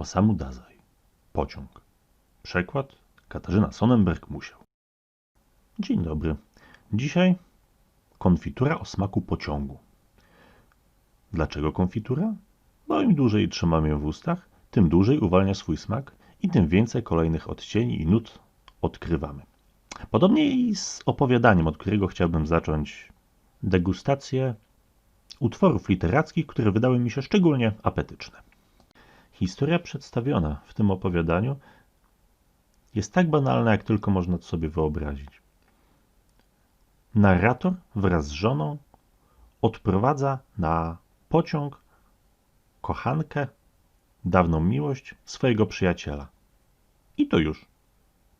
Osamu Dazai. Pociąg. Przekład Katarzyna Sonnenberg-Musiał. Dzień dobry. Dzisiaj konfitura o smaku pociągu. Dlaczego konfitura? Bo im dłużej trzymamy ją w ustach, tym dłużej uwalnia swój smak i tym więcej kolejnych odcieni i nut odkrywamy. Podobnie i z opowiadaniem, od którego chciałbym zacząć degustację utworów literackich, które wydały mi się szczególnie apetyczne. Historia przedstawiona w tym opowiadaniu jest tak banalna, jak tylko można to sobie wyobrazić. Narrator wraz z żoną odprowadza na pociąg kochankę, dawną miłość swojego przyjaciela. I to już.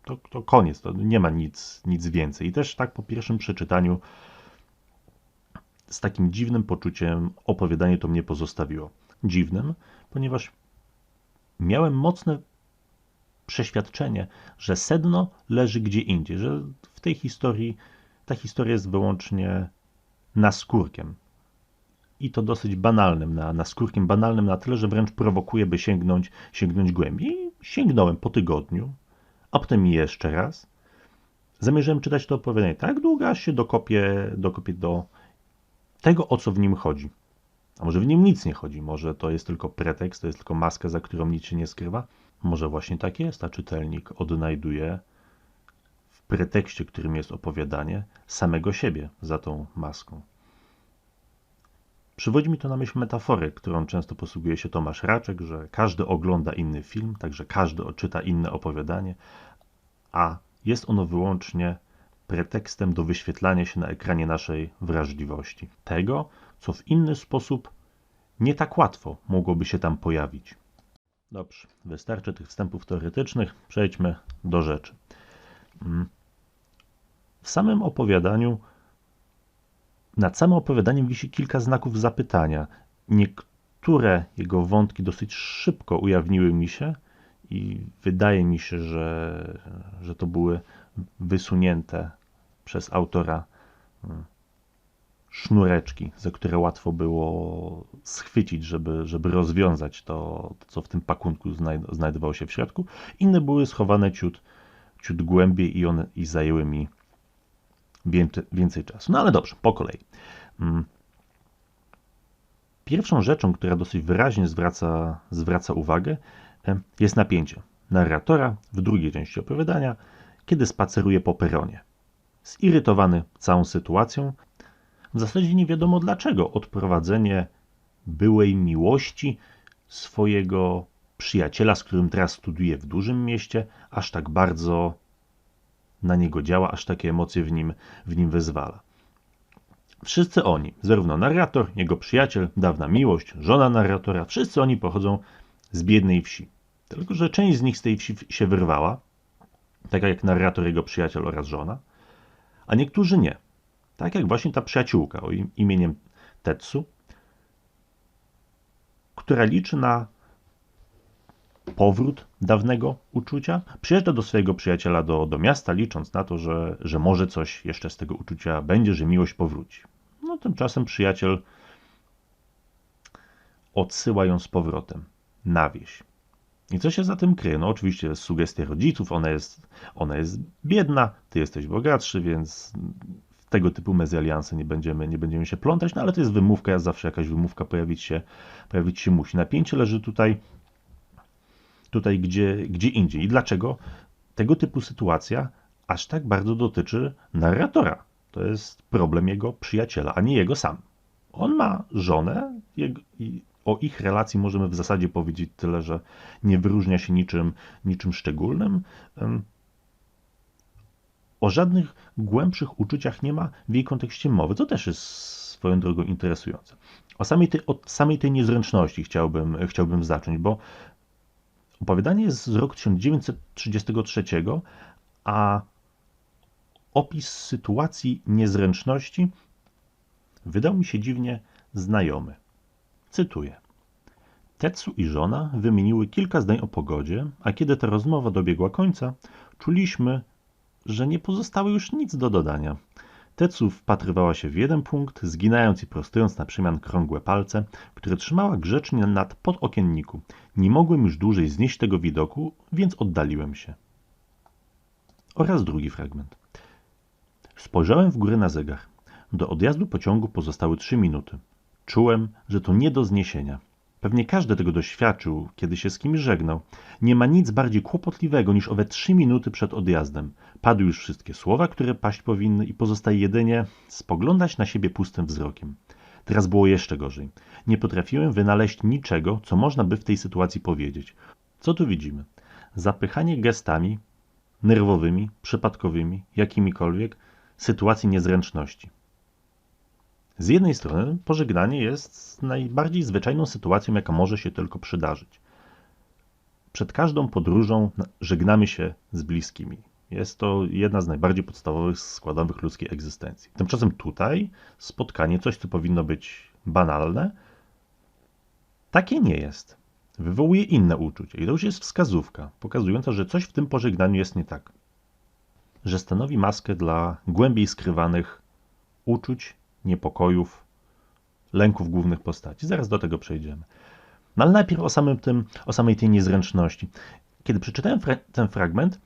To, to koniec, to nie ma nic, nic więcej. I też tak po pierwszym przeczytaniu z takim dziwnym poczuciem opowiadanie to mnie pozostawiło. Dziwnym, ponieważ miałem mocne przeświadczenie, że sedno leży gdzie indziej, że w tej historii ta historia jest wyłącznie naskórkiem. I to dosyć banalnym, na, naskórkiem banalnym na tyle, że wręcz prowokuje, by sięgnąć, sięgnąć głębiej. I sięgnąłem po tygodniu, a potem jeszcze raz. Zamierzałem czytać to opowiadanie tak długo, aż się dokopię, dokopię do tego, o co w nim chodzi. A może w nim nic nie chodzi, może to jest tylko pretekst, to jest tylko maska, za którą nic się nie skrywa. Może właśnie tak jest, a czytelnik odnajduje w pretekście, którym jest opowiadanie, samego siebie za tą maską. Przywodzi mi to na myśl metafory, którą często posługuje się Tomasz Raczek, że każdy ogląda inny film, także każdy odczyta inne opowiadanie, a jest ono wyłącznie pretekstem do wyświetlania się na ekranie naszej wrażliwości. Tego, co w inny sposób nie tak łatwo mogłoby się tam pojawić. Dobrze, wystarczy tych wstępów teoretycznych, przejdźmy do rzeczy. Mm. W samym opowiadaniu, nad samym opowiadaniem wisi kilka znaków zapytania. Niektóre jego wątki dosyć szybko ujawniły mi się i wydaje mi się, że, że to były wysunięte przez autora mm, sznureczki, za które łatwo było schwycić, żeby, żeby rozwiązać to, co w tym pakunku znajdowało się w środku. Inne były schowane ciut, ciut głębiej i one i zajęły mi więcej, więcej czasu. No ale dobrze, po kolei. Mm. Pierwszą rzeczą, która dosyć wyraźnie zwraca, zwraca uwagę, jest napięcie narratora w drugiej części opowiadania, kiedy spaceruje po peronie. Zirytowany całą sytuacją, w zasadzie nie wiadomo dlaczego odprowadzenie byłej miłości swojego przyjaciela, z którym teraz studiuje w dużym mieście, aż tak bardzo na niego działa, aż takie emocje w nim, w nim wyzwala. Wszyscy oni, zarówno narrator, jego przyjaciel, dawna miłość, żona narratora, wszyscy oni pochodzą z biednej wsi. Tylko, że część z nich z tej wsi się wyrwała, tak jak narrator, jego przyjaciel oraz żona, a niektórzy nie. Tak jak właśnie ta przyjaciółka o imieniem Tetsu, która liczy na powrót dawnego uczucia, przyjeżdża do swojego przyjaciela do, do miasta, licząc na to, że, że może coś jeszcze z tego uczucia będzie, że miłość powróci. No tymczasem przyjaciel odsyła ją z powrotem na wieś. I co się za tym kryje? No oczywiście jest sugestia rodziców, ona jest, ona jest biedna, ty jesteś bogatszy, więc tego typu mezalianse nie będziemy, nie będziemy się plątać, no ale to jest wymówka, zawsze jakaś wymówka pojawić się, pojawić się musi. Napięcie leży tutaj, tutaj gdzie, gdzie indziej. I dlaczego tego typu sytuacja aż tak bardzo dotyczy narratora? To jest problem jego przyjaciela, a nie jego sam. On ma żonę i o ich relacji możemy w zasadzie powiedzieć tyle, że nie wyróżnia się niczym, niczym szczególnym. O żadnych głębszych uczuciach nie ma w jej kontekście mowy, co też jest swoją drogą interesujące. O samej tej, od samej tej niezręczności chciałbym, chciałbym zacząć, bo opowiadanie jest z roku 1933, a opis sytuacji niezręczności wydał mi się dziwnie znajomy. Cytuję. Tetsu i żona wymieniły kilka zdań o pogodzie, a kiedy ta rozmowa dobiegła końca, czuliśmy, że nie pozostało już nic do dodania. Tecu wpatrywała się w jeden punkt, zginając i prostując na przemian krągłe palce, które trzymała grzecznie nad podokienniku. Nie mogłem już dłużej znieść tego widoku, więc oddaliłem się. Oraz drugi fragment. Spojrzałem w górę na zegar. Do odjazdu pociągu pozostały trzy minuty. Czułem, że to nie do zniesienia. Pewnie każdy tego doświadczył, kiedy się z kimś żegnał. Nie ma nic bardziej kłopotliwego niż owe trzy minuty przed odjazdem. Padły już wszystkie słowa, które paść powinny i pozostaje jedynie spoglądać na siebie pustym wzrokiem. Teraz było jeszcze gorzej. Nie potrafiłem wynaleźć niczego, co można by w tej sytuacji powiedzieć. Co tu widzimy? Zapychanie gestami, nerwowymi, przypadkowymi, jakimikolwiek, sytuacji niezręczności. Z jednej strony pożegnanie jest najbardziej zwyczajną sytuacją, jaka może się tylko przydarzyć. Przed każdą podróżą żegnamy się z bliskimi. Jest to jedna z najbardziej podstawowych składowych ludzkiej egzystencji. Tymczasem tutaj spotkanie, coś co powinno być banalne, takie nie jest. Wywołuje inne uczucie i to już jest wskazówka, pokazująca, że coś w tym pożegnaniu jest nie tak. Że stanowi maskę dla głębiej skrywanych uczuć niepokojów, lęków głównych postaci. Zaraz do tego przejdziemy. No ale najpierw o, samym tym, o samej tej niezręczności. Kiedy przeczytałem fra ten fragment,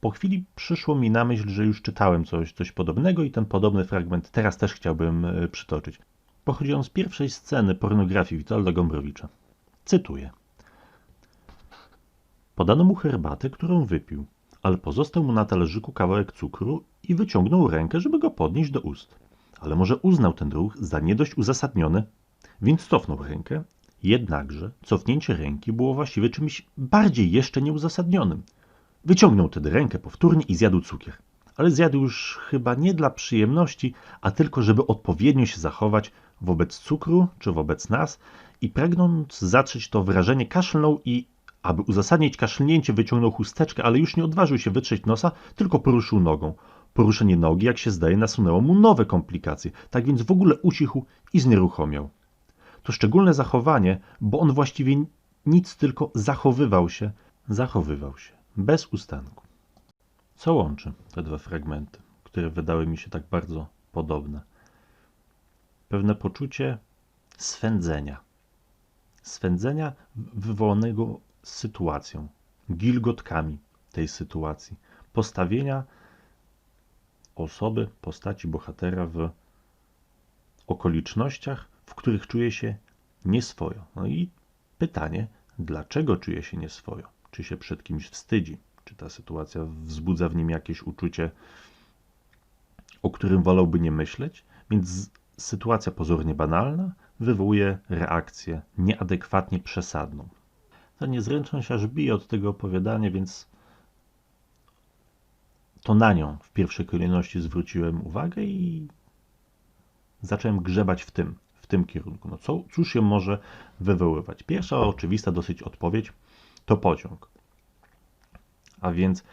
po chwili przyszło mi na myśl, że już czytałem coś, coś podobnego i ten podobny fragment teraz też chciałbym e, przytoczyć. Pochodzi on z pierwszej sceny pornografii Witolda Gombrowicza. Cytuję. Podano mu herbatę, którą wypił, ale pozostał mu na talerzyku kawałek cukru i wyciągnął rękę, żeby go podnieść do ust ale może uznał ten ruch za nie dość uzasadniony, więc cofnął rękę. Jednakże cofnięcie ręki było właściwie czymś bardziej jeszcze nieuzasadnionym. Wyciągnął tedy rękę powtórnie i zjadł cukier. Ale zjadł już chyba nie dla przyjemności, a tylko żeby odpowiednio się zachować wobec cukru czy wobec nas i pragnąc zatrzeć to wrażenie kaszlnął i aby uzasadnić kaszlnięcie wyciągnął chusteczkę, ale już nie odważył się wytrzeć nosa, tylko poruszył nogą. Poruszenie nogi, jak się zdaje, nasunęło mu nowe komplikacje, tak więc w ogóle ucichł i znieruchomiał. To szczególne zachowanie, bo on właściwie nic tylko zachowywał się, zachowywał się, bez ustanku. Co łączy te dwa fragmenty, które wydały mi się tak bardzo podobne? Pewne poczucie swędzenia. Swędzenia wywołanego sytuacją, gilgotkami tej sytuacji, postawienia osoby, postaci bohatera w okolicznościach, w których czuje się nieswojo. No i pytanie, dlaczego czuje się nieswojo? Czy się przed kimś wstydzi? Czy ta sytuacja wzbudza w nim jakieś uczucie, o którym wolałby nie myśleć? Więc sytuacja pozornie banalna wywołuje reakcję nieadekwatnie przesadną. Ta niezręczność aż bije od tego opowiadania, więc to na nią w pierwszej kolejności zwróciłem uwagę i zacząłem grzebać w tym, w tym kierunku. No co, cóż się może wywoływać? Pierwsza oczywista dosyć odpowiedź to pociąg. A więc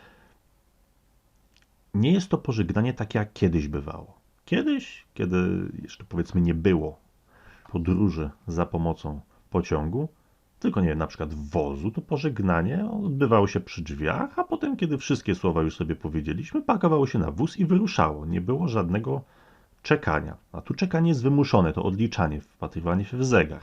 nie jest to pożegnanie takie, jak kiedyś bywało. Kiedyś, kiedy jeszcze powiedzmy nie było podróży za pomocą pociągu, tylko nie na przykład wozu, to pożegnanie odbywało się przy drzwiach, a potem, kiedy wszystkie słowa już sobie powiedzieliśmy, pakowało się na wóz i wyruszało. Nie było żadnego czekania. A tu czekanie jest wymuszone, to odliczanie, wpatrywanie się w zegar.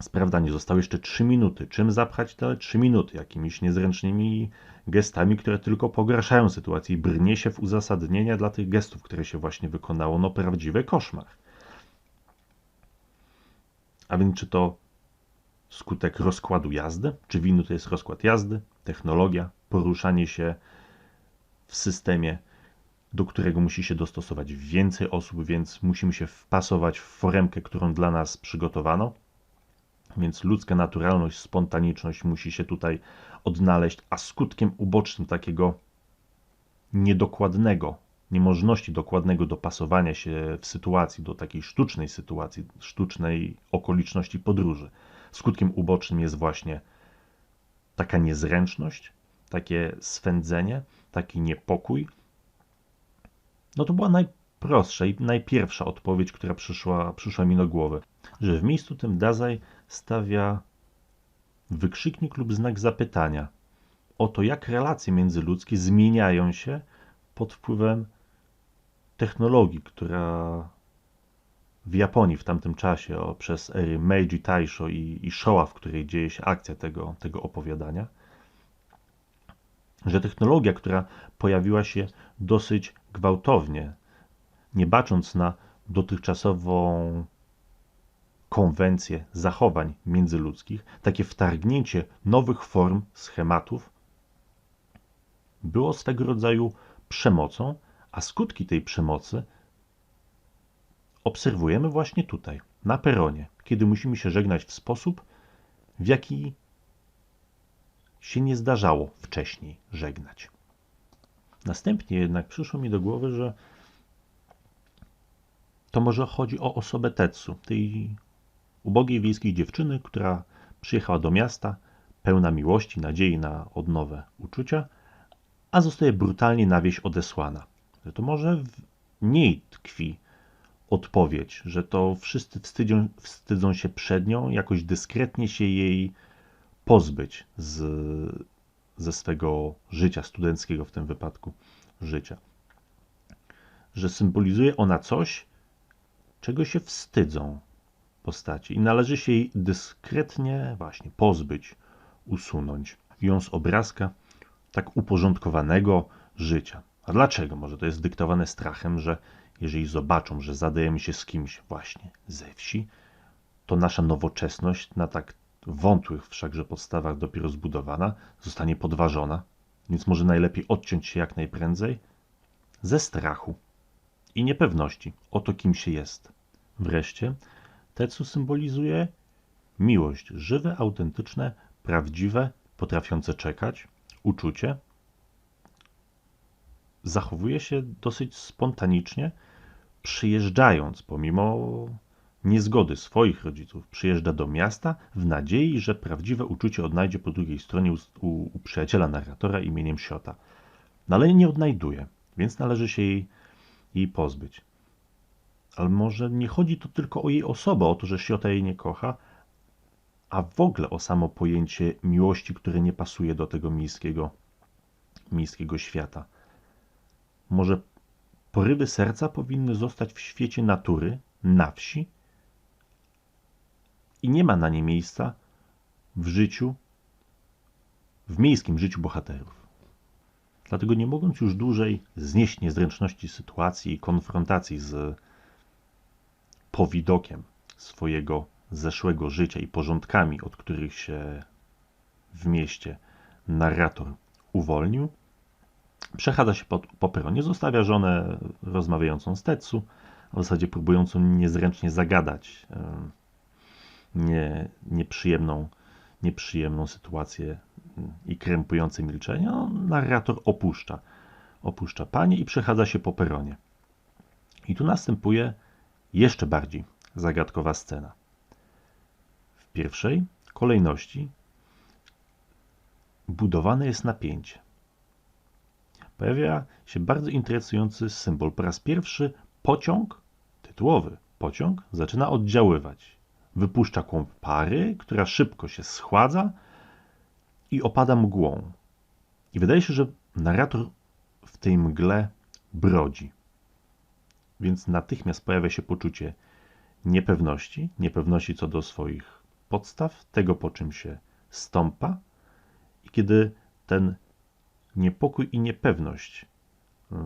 Sprawdzanie, zostały jeszcze 3 minuty. Czym zapchać te 3 minuty? Jakimiś niezręcznymi gestami, które tylko pogarszają sytuację i brnie się w uzasadnienia dla tych gestów, które się właśnie wykonało. No prawdziwy koszmar. A więc czy to skutek rozkładu jazdy, czy winny to jest rozkład jazdy, technologia, poruszanie się w systemie, do którego musi się dostosować więcej osób, więc musimy się wpasować w foremkę, którą dla nas przygotowano. Więc ludzka naturalność, spontaniczność musi się tutaj odnaleźć, a skutkiem ubocznym takiego niedokładnego, niemożności dokładnego dopasowania się w sytuacji do takiej sztucznej sytuacji, sztucznej okoliczności podróży skutkiem ubocznym jest właśnie taka niezręczność, takie swędzenie, taki niepokój. No to była najprostsza i najpierwsza odpowiedź, która przyszła, przyszła mi do głowy, że w miejscu tym Dazaj stawia wykrzyknik lub znak zapytania o to, jak relacje międzyludzkie zmieniają się pod wpływem technologii, która w Japonii w tamtym czasie o, przez ery Meiji Taisho i, i Showa, w której dzieje się akcja tego, tego opowiadania, że technologia, która pojawiła się dosyć gwałtownie, nie bacząc na dotychczasową konwencję zachowań międzyludzkich, takie wtargnięcie nowych form, schematów, było swego rodzaju przemocą, a skutki tej przemocy obserwujemy właśnie tutaj, na peronie, kiedy musimy się żegnać w sposób, w jaki się nie zdarzało wcześniej żegnać. Następnie jednak przyszło mi do głowy, że to może chodzi o osobę Tetsu, tej ubogiej wiejskiej dziewczyny, która przyjechała do miasta pełna miłości, nadziei na odnowę uczucia, a zostaje brutalnie na wieś odesłana. To może w niej tkwi odpowiedź, że to wszyscy wstydzą, wstydzą się przed nią, jakoś dyskretnie się jej pozbyć z, ze swego życia studenckiego, w tym wypadku życia. Że symbolizuje ona coś, czego się wstydzą postaci i należy się jej dyskretnie właśnie pozbyć, usunąć ją z obrazka tak uporządkowanego życia. A dlaczego? Może to jest dyktowane strachem, że jeżeli zobaczą, że zadajemy się z kimś właśnie ze wsi, to nasza nowoczesność na tak wątłych wszakże podstawach dopiero zbudowana zostanie podważona, więc może najlepiej odciąć się jak najprędzej ze strachu i niepewności o to, kim się jest. Wreszcie Tetsu symbolizuje miłość, żywe, autentyczne, prawdziwe, potrafiące czekać, uczucie. Zachowuje się dosyć spontanicznie, przyjeżdżając pomimo niezgody swoich rodziców, przyjeżdża do miasta w nadziei, że prawdziwe uczucie odnajdzie po drugiej stronie u, u, przyjaciela narratora imieniem Siota. No ale nie odnajduje, więc należy się jej, jej pozbyć. Ale może nie chodzi tu tylko o jej osobę, o to, że Siota jej nie kocha, a w ogóle o samo pojęcie miłości, które nie pasuje do tego miejskiego, miejskiego świata. Może porywy serca powinny zostać w świecie natury, na wsi, i nie ma na nie miejsca w życiu, w miejskim życiu bohaterów. Dlatego nie mogąc już dłużej znieść niezręczności sytuacji i konfrontacji z powidokiem swojego zeszłego życia i porządkami, od których się w mieście narrator uwolnił, przechadza się po, po peronie, zostawia żonę rozmawiającą z Tetsu, a w zasadzie próbującą niezręcznie zagadać nie, nieprzyjemną, nieprzyjemną sytuację i krępujące milczenie, no, narrator opuszcza. Opuszcza panie i przechadza się po peronie. I tu następuje jeszcze bardziej zagadkowa scena. W pierwszej kolejności budowane jest napięcie. Pojawia się bardzo interesujący symbol. Po raz pierwszy pociąg, tytułowy pociąg, zaczyna oddziaływać. Wypuszcza kłąb pary, która szybko się schładza i opada mgłą. I wydaje się, że narrator w tej mgle brodzi. Więc natychmiast pojawia się poczucie niepewności, niepewności co do swoich podstaw, tego po czym się stąpa. I kiedy ten niepokój i niepewność y,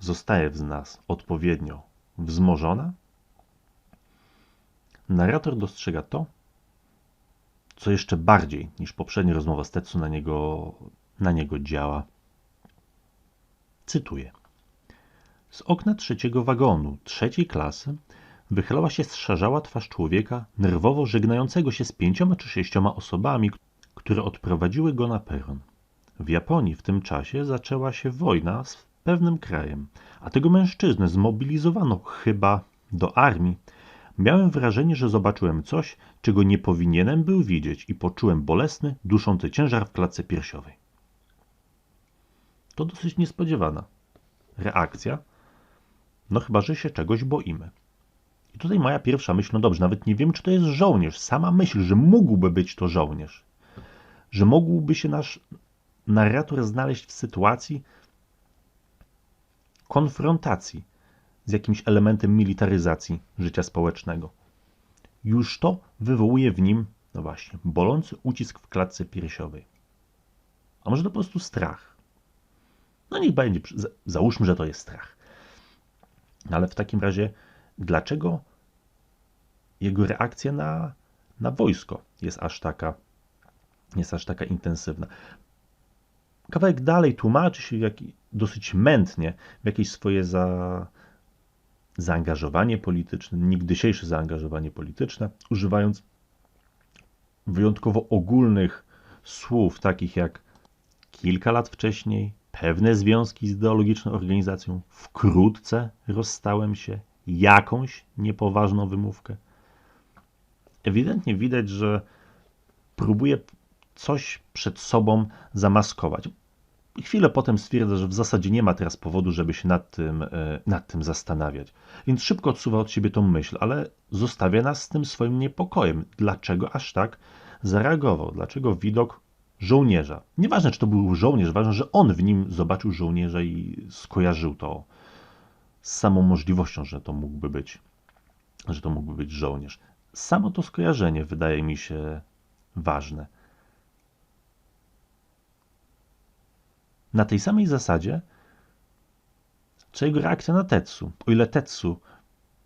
zostaje w nas odpowiednio wzmożona, narrator dostrzega to, co jeszcze bardziej niż poprzednia rozmowa z Tetsu na niego, na niego działa. Cytuję. Z okna trzeciego wagonu, trzeciej klasy, wychylała się strzarzała twarz człowieka, nerwowo żegnającego się z pięcioma czy sześcioma osobami, które odprowadziły go na peron. W Japonii w tym czasie zaczęła się wojna z pewnym krajem, a tego mężczyznę zmobilizowano chyba do armii. Miałem wrażenie, że zobaczyłem coś, czego nie powinienem był widzieć i poczułem bolesny, duszący ciężar w klatce piersiowej. To dosyć niespodziewana reakcja, no chyba, że się czegoś boimy. I tutaj moja pierwsza myśl, no dobrze, nawet nie wiem, czy to jest żołnierz. Sama myśl, że mógłby być to żołnierz. Że mógłby się nasz narrator znaleźć w sytuacji, konfrontacji z jakimś elementem militaryzacji życia społecznego. Już to wywołuje w nim, no właśnie, bolący ucisk w klatce piersiowej. A może to po prostu strach? No niech będzie, załóżmy, że to jest strach. Ale w takim razie, dlaczego jego reakcja na, na wojsko jest aż taka, jest aż taka intensywna? Kawałek dalej tłumaczy się jak, dosyć mętnie w jakieś swoje za, zaangażowanie polityczne, nigdysiejsze zaangażowanie polityczne, używając wyjątkowo ogólnych słów, takich jak kilka lat wcześniej, pewne związki z ideologiczną organizacją, wkrótce rozstałem się, jakąś niepoważną wymówkę. Ewidentnie widać, że próbuje coś przed sobą zamaskować. Chwilę potem stwierdza, że w zasadzie nie ma teraz powodu, żeby się nad tym, e, nad tym zastanawiać. Więc szybko odsuwa od siebie tą myśl, ale zostawia nas z tym swoim niepokojem. Dlaczego aż tak zareagował? Dlaczego widok żołnierza. Nieważne, czy to był żołnierz, ważne, że on w nim zobaczył żołnierza i skojarzył to z samą możliwością, że to mógłby być, że to mógłby być żołnierz. Samo to skojarzenie wydaje mi się ważne. Na tej samej zasadzie, co jego reakcja na Tetsu. O ile Tetsu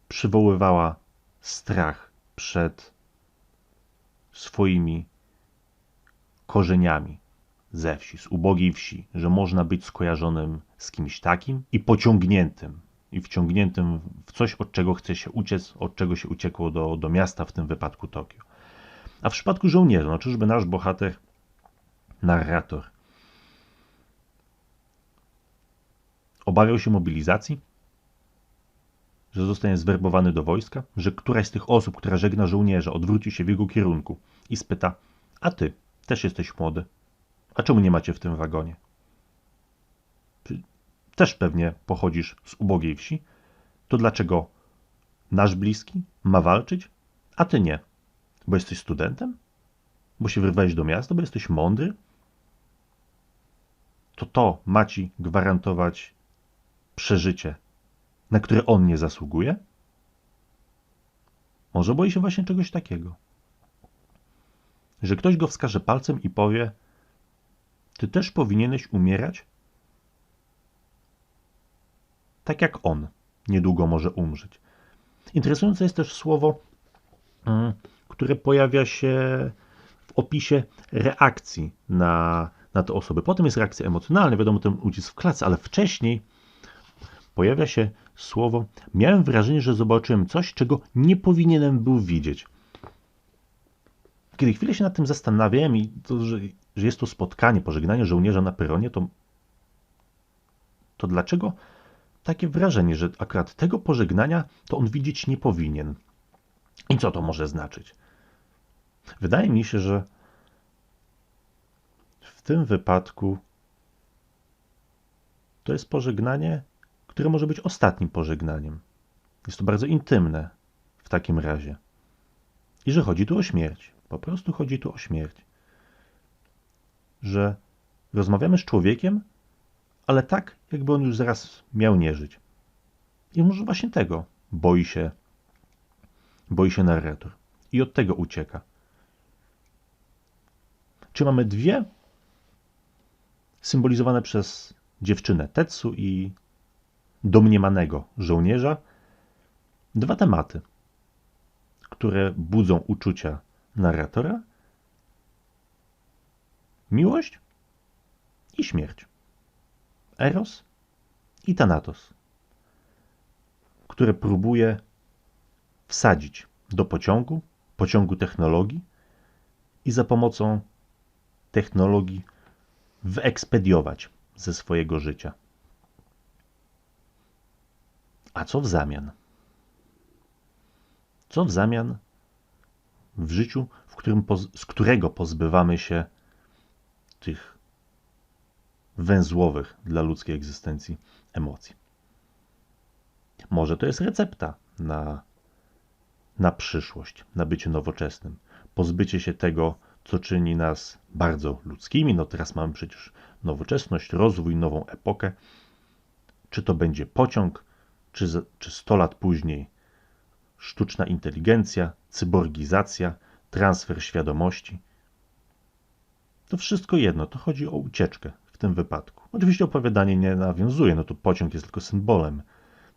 przywoływała strach przed swoimi korzeniami ze wsi, z ubogiej wsi, że można być skojarzonym z kimś takim i pociągniętym, i wciągniętym w coś, od czego chce się uciec, od czego się uciekło do, do miasta, w tym wypadku Tokio. A w przypadku żołnierza, no czyżby nasz bohater, narrator, obawiał się mobilizacji, że zostanie zwerbowany do wojska, że któraś z tych osób, która żegna żołnierza, odwróci się w jego kierunku i spyta: A ty, też jesteś młody. A czemu nie macie w tym wagonie? Też pewnie pochodzisz z ubogiej wsi. To dlaczego nasz bliski ma walczyć, a ty nie? Bo jesteś studentem? Bo się wyrwałeś do miasta, bo jesteś mądry? To to ma ci gwarantować przeżycie, na które on nie zasługuje? Może boi się właśnie czegoś takiego że ktoś go wskaże palcem i powie: Ty też powinieneś umierać? Tak jak on niedługo może umrzeć. Interesujące jest też słowo, mm, które pojawia się w opisie reakcji na, na te osoby. Potem jest reakcja emocjonalna, wiadomo, ten ucisk w klatce, ale wcześniej pojawia się słowo: Miałem wrażenie, że zobaczyłem coś, czego nie powinienem był widzieć kiedy chwilę się nad tym zastanawiałem i to, że, że jest to spotkanie, pożegnanie żołnierza na peronie, to, to dlaczego takie wrażenie, że akurat tego pożegnania to on widzieć nie powinien? I co to może znaczyć? Wydaje mi się, że w tym wypadku to jest pożegnanie, które może być ostatnim pożegnaniem. Jest to bardzo intymne w takim razie. I że chodzi tu o śmierć. Po prostu chodzi tu o śmierć. Że rozmawiamy z człowiekiem, ale tak, jakby on już zaraz miał nie żyć. I może właśnie tego boi się, boi się narrator. I od tego ucieka. Czy mamy dwie symbolizowane przez dziewczynę Tetsu i domniemanego żołnierza dwa tematy, które budzą uczucia narratora, miłość i śmierć. Eros i Thanatos, które próbuje wsadzić do pociągu, pociągu technologii i za pomocą technologii wyekspediować ze swojego życia. A co w zamian? Co w zamian w życiu, w którym, z którego pozbywamy się tych węzłowych dla ludzkiej egzystencji emocji. Może to jest recepta na, na przyszłość, na bycie nowoczesnym. Pozbycie się tego, co czyni nas bardzo ludzkimi. No teraz mamy przecież nowoczesność, rozwój, nową epokę. czy to będzie pociąg, czy, czy 100 lat później sztuczna inteligencja, cyborgizacja, transfer świadomości. To wszystko jedno, to chodzi o ucieczkę w tym wypadku. Oczywiście opowiadanie nie nawiązuje, no to pociąg jest tylko symbolem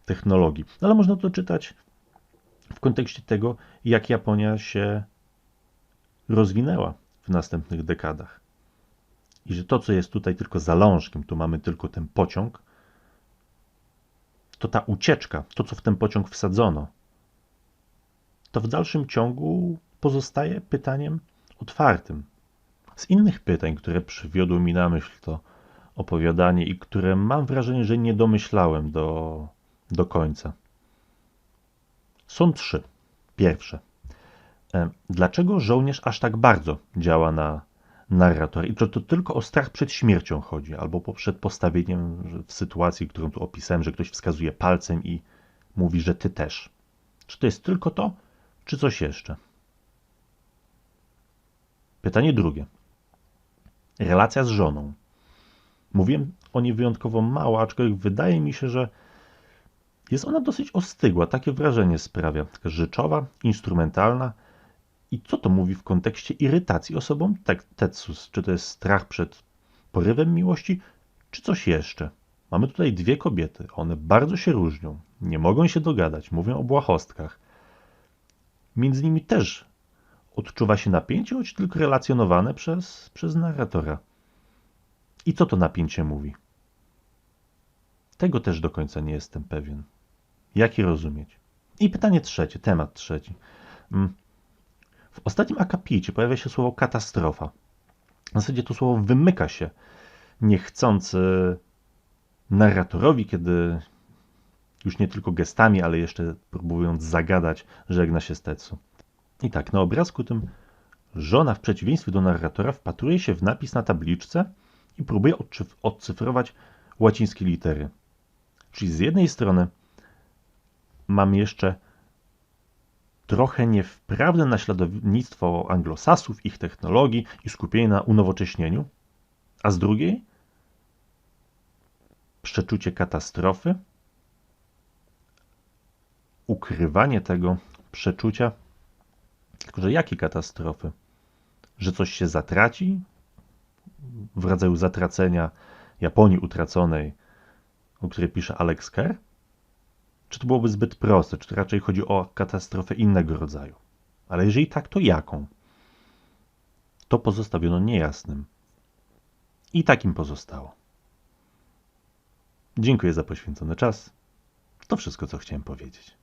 technologii, ale można to czytać w kontekście tego, jak Japonia się rozwinęła w następnych dekadach. I że to, co jest tutaj tylko zalążkiem, tu mamy tylko ten pociąg, to ta ucieczka, to, co w ten pociąg wsadzono, to w dalszym ciągu pozostaje pytaniem otwartym. Z innych pytań, które przywiodły mi na myśl to opowiadanie i które mam wrażenie, że nie domyślałem do, do końca. Są trzy. Pierwsze. E, Dlaczego żołnierz aż tak bardzo działa na narratora? I czy to tylko o strach przed śmiercią chodzi, albo przed postawieniem w sytuacji, którą tu opisałem, że ktoś wskazuje palcem i mówi, że ty też. Czy to jest tylko to, czy coś jeszcze? Pytanie drugie. Relacja z żoną. Mówiłem o niej wyjątkowo mało, aczkolwiek wydaje mi się, że jest ona dosyć ostygła, takie wrażenie sprawia. Taka rzeczowa, instrumentalna. I co to mówi w kontekście irytacji osobą tek- Tetsus? Czy to jest strach przed porywem miłości, czy coś jeszcze? Mamy tutaj dwie kobiety. One bardzo się różnią. Nie mogą się dogadać. Mówią o błahostkach. Między nimi też odczuwa się napięcie, choć tylko relacjonowane przez, przez narratora. I co to napięcie mówi? Tego też do końca nie jestem pewien. Jak je rozumieć? I pytanie trzecie, temat trzeci. W ostatnim akapicie pojawia się słowo katastrofa. W zasadzie to słowo wymyka się niechcący narratorowi, kiedy już nie tylko gestami, ale jeszcze próbując zagadać, żegna się z Tetsu. I tak, na obrazku tym żona w przeciwieństwie do narratora wpatruje się w napis na tabliczce i próbuje odczyf- odcyfrować łacińskie litery. Czyli z jednej strony mam jeszcze trochę niewprawne naśladownictwo anglosasów, ich technologii i skupienie na unowocześnieniu, a z drugiej przeczucie katastrofy, ukrywanie tego przeczucia, tylko że jakiej katastrofy? Że coś się zatraci w rodzaju zatracenia Japonii utraconej, o której pisze Alex Kerr? Czy to byłoby zbyt proste? Czy to raczej chodzi o katastrofę innego rodzaju? Ale jeżeli tak, to jaką? To pozostawiono niejasnym. I takim pozostało. Dziękuję za poświęcony czas. To wszystko, co chciałem powiedzieć.